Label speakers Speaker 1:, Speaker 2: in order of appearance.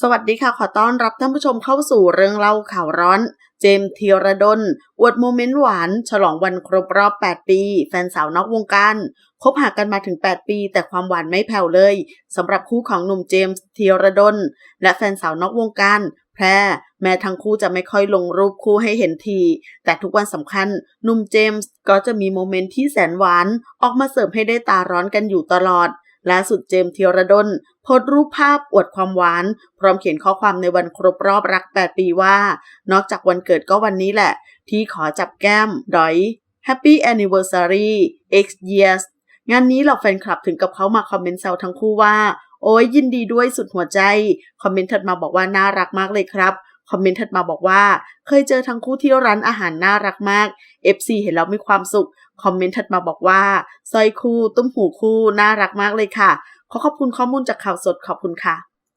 Speaker 1: สวัสดีค่ะ ขอต้อนรับท่านผู้ชมเข้าสู่เรื่องเล่าข่าวร้อน เจมส์ธีรดลอวดโมเมนต์หวาน ฉลองวันครบรอบ 8 ปี แฟนสาวนอกวงการคบหากันมาถึง 8 ปี แต่ความหวานไม่แผ่วเลยสำหรับคู่ของหนุ่มเจมส์ธีรดลและแฟนสาวนอกวงการแพร่แม้ทั้งคู่จะไม่ค่อยลงรูปคู่ให้เห็นที แต่ทุกวันสำคัญหนุ่มเจมส์ก็จะมีโมเมนต์ที่แสนหวาน ออกมาเสิร์ฟให้ได้ตาร้อนกันอยู่ตลอด ล่าสุดเจมส์ธีรดลโพสรูปภาพอวดความหวาน พร้อมเขียนข้อความในวันครบรอบรัก 8 ปีว่า นอกจากวันเกิดก็วันนี้แหละ ที่ขอจับแก้มดอย Happy Anniversary X years งานนี้เหล่าแฟนคลับถึงกับเขามาคอมเมนต์แซวทั้งคู่ว่า โอ้ยยินดีด้วยสุดหัวใจ คอมเมนต์ถัดมาบอกว่าน่ารักมากเลยครับ คอมเมนต์ถัดมาบอกว่า เคยเจอทั้งคู่ที่ร้านอาหารน่ารักมาก FC เห็นแล้วมีความสุข คอมเมนต์ถัดมาบอกว่าสร้อยคู่ ตุ้มหูคู่ น่ารักมากเลยค่ะ ขอขอบคุณข้อมูลจากข่าวสดขอบคุณค่ะ